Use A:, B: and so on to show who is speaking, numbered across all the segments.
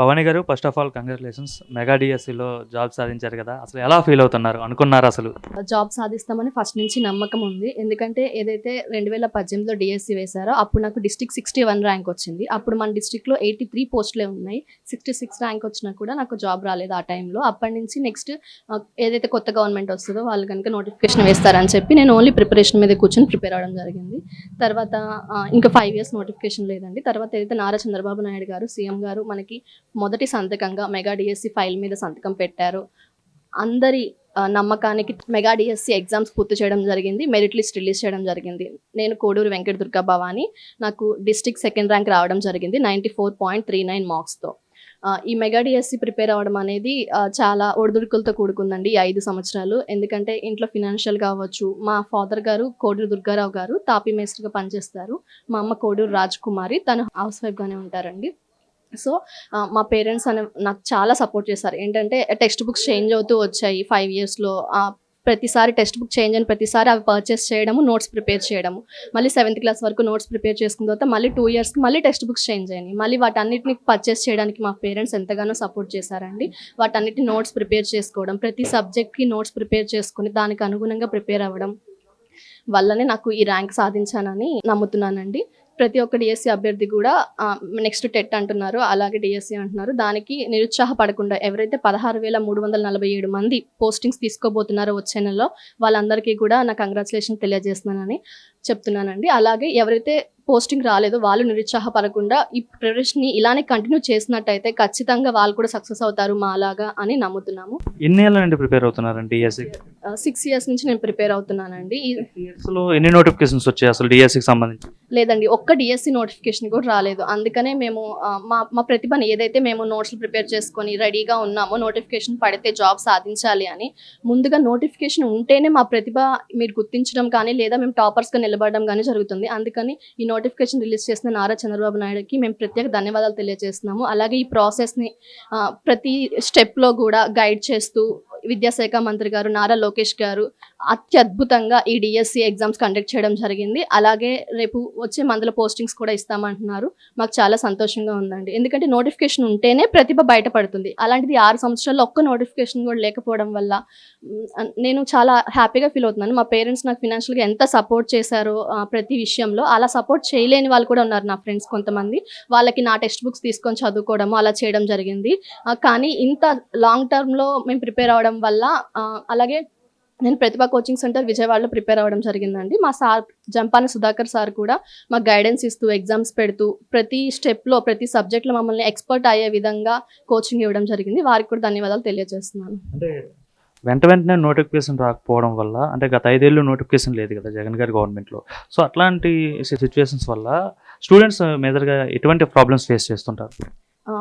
A: పవని గారు first of all congratulations mega డిఎస్సిలో job సాధించారు కదా. అసలు ఎలా ఫీల్ అవుతున్నారు? అనుకున్నారు అసలు?
B: జాబ్ సాధిస్తామని ఫస్ట్ నుంచి నమ్మకం ఉంది. ఎందుకంటే ఏదైతే రెండు వేల పద్దెనిమిదిలో డిఎస్సి వేశారో అప్పుడు నాకు డిస్టిక్ సిక్స్టీ వన్ ర్యాంక్ వచ్చింది. అప్పుడు మన డిస్టిక్లో ఎయిటీ త్రీ పోస్టులే ఉన్నాయి. సిక్స్టీ సిక్స్ ర్యాంక్ వచ్చినా కూడా నాకు జాబ్ రాలేదు ఆ టైంలో అప్పటి నుంచి నెక్స్ట్ ఏదైతే కొత్త గవర్నమెంట్ వస్తుందో వాళ్ళు కనుక నోటిఫికేషన్ వేస్తారని చెప్పి నేను ఓన్లీ ప్రిపరేషన్ మీద కూర్చొని ప్రిపేర్ అవ్వడం జరిగింది. తర్వాత ఇంకా ఫైవ్ ఇయర్స్ నోటిఫికేషన్ లేదండి. తర్వాత ఏదైతే నారా చంద్రబాబు నాయుడు గారు సీఎం గారు మనకి మొదటి సంతకంగా మెగా డిఎస్సి ఫైల్ మీద సంతకం పెట్టారు. అందరి నమ్మకానికి మెగా డిఎస్సి ఎగ్జామ్స్ పూర్తి చేయడం జరిగింది. మెరిట్ లిస్ట్ రిలీజ్ చేయడం జరిగింది. నేను కోడూరు వెంకట దుర్గా భవాని నాకు డిస్టిక్ సెకండ్ ర్యాంక్ రావడం జరిగింది ninety four point three nine మార్క్స్తో. ఈ మెగా డిఎస్సి ప్రిపేర్ అవ్వడం అనేది చాలా ఒడిదుడుకులతో కూడుకుందండి ఈ ఐదు సంవత్సరాలు. ఎందుకంటే ఇంట్లో ఫినాన్షియల్ కావచ్చు మా ఫాదర్ గారు కోడూరు దుర్గారావు గారు తాపీ మేస్త్రిగా పనిచేస్తారు. మా అమ్మ కోడూరు రాజ్ కుమారి తను హౌస్ వైఫ్గానే ఉంటారండి. సో మా పేరెంట్స్ అనే నాకు చాలా సపోర్ట్ చేశారు. ఏంటంటే టెక్స్ట్ బుక్స్ చేంజ్ అవుతూ వచ్చాయి ఫైవ్ ఇయర్స్లో ప్రతిసారి టెక్స్ట్ బుక్ చేంజ్ అని ప్రతిసారి అవి పర్చేస్ చేయడము నోట్స్ ప్రిపేర్ చేయడము. మళ్ళీ సెవెంత్ క్లాస్ వరకు నోట్స్ ప్రిపేర్ చేసుకున్న తర్వాత మళ్ళీ టూ ఇయర్స్కి మళ్ళీ టెక్స్ట్ బుక్స్ చేంజ్ అయ్యాయి మళ్ళీ వాటన్నిటిని పర్చేస్ చేయడానికి మా పేరెంట్స్ ఎంతగానో సపోర్ట్ చేశారండి. వాటన్నిటిని నోట్స్ ప్రిపేర్ చేసుకోవడం ప్రతి సబ్జెక్ట్కి నోట్స్ ప్రిపేర్ చేసుకుని దానికి అనుగుణంగా ప్రిపేర్ అవ్వడం వల్లనే నాకు ఈ ర్యాంక్ సాధించానని నమ్ముతున్నానండి. ప్రతి ఒక్క డిఎస్సి అభ్యర్థి కూడా నెక్స్ట్ టెట్ అంటున్నారు అలాగే డిఎస్సి అంటున్నారు. దానికి నిరుత్సాహపడకుండా ఎవరైతే పదహారు వేల మూడు వందల నలభై ఏడు మంది పోస్టింగ్స్ తీసుకోబోతున్నారో వచ్చే నెలలో వాళ్ళందరికీ కూడా నా కంగ్రాచులేషన్ తెలియజేస్తున్నానని చెప్తున్నానండి. అలాగే ఎవరైతే పోస్టింగ్ రాలేదో వాళ్ళు నిరుత్సాహపడకుండా ఈ ప్రిపరేషన్ని ఇలానే కంటిన్యూ చేసినట్టయితే ఖచ్చితంగా వాళ్ళు కూడా సక్సెస్ అవుతారు మా అలాగా అని నమ్ముతున్నాము.
A: ఎన్ని ఏళ్ళ నుండి ప్రిపేర్ అవుతున్నారండి
B: సిక్స్ ఇయర్స్ నుంచి నేను ప్రిపేర్ అవుతున్నానండి.
A: ఎన్ని నోటిఫికేషన్స్ వచ్చాయి అసలు డిఎస్సికి సంబంధించి?
B: లేదండి ఒక్క డిఎస్సి నోటిఫికేషన్ కూడా రాలేదు. అందుకనే మేము మా మా ప్రతిభని ఏదైతే మేము నోట్స్లు ప్రిపేర్ చేసుకొని రెడీగా ఉన్నామో నోటిఫికేషన్ పడితే జాబ్ సాధించాలి అని ముందుగా నోటిఫికేషన్ ఉంటేనే మా ప్రతిభ మీరు గుర్తించడం కానీ లేదా మేము టాపర్స్గా నిలబడడం కానీ జరుగుతుంది. అందుకని ఈ నోటిఫికేషన్ రిలీజ్ చేసిన నారా చంద్రబాబు నాయుడుకి మేము ప్రత్యేక ధన్యవాదాలు తెలియజేస్తున్నాము. అలాగే ఈ ప్రాసెస్ని ప్రతి స్టెప్లో కూడా గైడ్ చేస్తూ విద్యాశాఖ మంత్రి గారు నారా లోకేష్ గారు అత్యద్భుతంగా ఈ డిఎస్సి ఎగ్జామ్స్ కండక్ట్ చేయడం జరిగింది. అలాగే రేపు వచ్చే మందుల పోస్టింగ్స్ కూడా ఇస్తామంటున్నారు. మాకు చాలా సంతోషంగా ఉందండి. ఎందుకంటే నోటిఫికేషన్ ఉంటేనే ప్రతిభ బయటపడుతుంది. అలాంటిది ఆరు సంవత్సరాల్లో ఒక్క నోటిఫికేషన్ కూడా లేకపోవడం వల్ల నేను చాలా హ్యాపీగా ఫీల్ అవుతున్నాను. మా పేరెంట్స్ నాకు ఫినాన్షియల్గా ఎంత సపోర్ట్ చేశారో ప్రతి విషయంలో అలా సపోర్ట్ చేయలేని వాళ్ళు కూడా ఉన్నారు నా ఫ్రెండ్స్ కొంతమంది. వాళ్ళకి నా టెక్స్ట్ బుక్స్ తీసుకొని చదువుకోవడము అలా చేయడం జరిగింది. కానీ ఇంత లాంగ్ టర్మ్లో మేము ప్రిపేర్ అవ్వడం వల్ల అలాగే నేను ప్రతిభా కోచింగ్ సెంటర్ విజయవాడలో ప్రిపేర్ అవ్వడం జరిగిందండి. మా సార్ జంపాని సుధాకర్ సార్ కూడా మాకు గైడెన్స్ ఇస్తూ ఎగ్జామ్స్ పెడుతూ ప్రతి స్టెప్లో ప్రతి సబ్జెక్ట్లో మమ్మల్ని ఎక్స్పర్ట్ అయ్యే విధంగా కోచింగ్ ఇవ్వడం జరిగింది. వారికి కూడా ధన్యవాదాలు తెలియజేస్తున్నాను.
A: అంటే వెంట వెంటనే నోటిఫికేషన్ రాకపోవడం వల్ల అంటే గత ఐదేళ్ళు నోటిఫికేషన్ లేదు కదా జగన్ గారి గవర్నమెంట్లో. సో అట్లాంటి సిచ్యువేషన్స్ వల్ల స్టూడెంట్స్ మేజర్గా ఎటువంటి ప్రాబ్లమ్స్ ఫేస్ చేస్తుంటారు?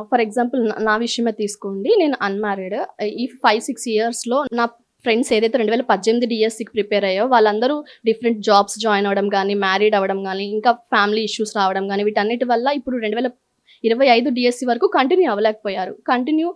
B: ఫర్ ఎగ్జాంపుల్ నా విషయమే తీసుకోండి. నేను అన్మ్యారీడ్ ఈ ఫైవ్ సిక్స్ ఇయర్స్లో నా ఫ్రెండ్స్ ఏదైతే రెండు వేల పద్దెనిమిది డిఎస్సికి ప్రిపేర్ అయ్యో వాళ్ళందరూ డిఫరెంట్ జాబ్స్ జాయిన్ అవ్వడం కానీ మ్యారీడ్ అవ్వడం కానీ ఇంకా ఫ్యామిలీ ఇష్యూస్ రావడం కానీ వీటన్నిటి వల్ల ఇప్పుడు రెండు వేల ఇరవై ఐదు డిఎస్సి వరకు కంటిన్యూ అవ్వలేకపోయారు. కంటిన్యూ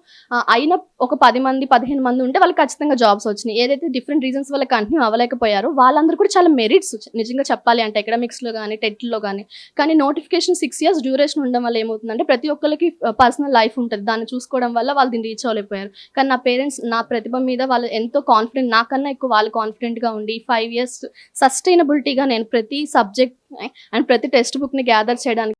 B: అయిన ఒక పది మంది పదిహేను మంది ఉంటే వాళ్ళకి ఖచ్చితంగా జాబ్స్ వచ్చినాయి. ఏదైతే డిఫరెంట్ రీజన్స్ వల్ల కంటిన్యూ అవ్వలేకపోయారో వాళ్ళందరూ కూడా చాలా మెరిట్స్ నిజంగా చెప్పాలి అంటే ఎకడమిక్స్లో కానీ టెట్లో కానీ కానీ నోటిఫికేషన్ సిక్స్ ఇయర్స్ డ్యూరేషన్ ఉండడం వల్ల ఏమవుతుందంటే ప్రతి ఒక్కరికి పర్సనల్ లైఫ్ ఉంటుంది. దాన్ని చూసుకోవడం వల్ల వాళ్ళు దీన్ని రీచ్ అవ్వలేకపోయారు. కానీ నా పేరెంట్స్ నా ప్రతిభ మీద వాళ్ళు ఎంతో కాన్ఫిడెంట్ నాకన్నా ఎక్కువ వాళ్ళు కాన్ఫిడెంట్గా ఉండి ఫైవ్ ఇయర్స్ సస్టైనబిలిటీగా నేను ప్రతి సబ్జెక్ట్ అండ్ ప్రతి టెక్స్ట్ బుక్ని గ్యాదర్ చేయడానికి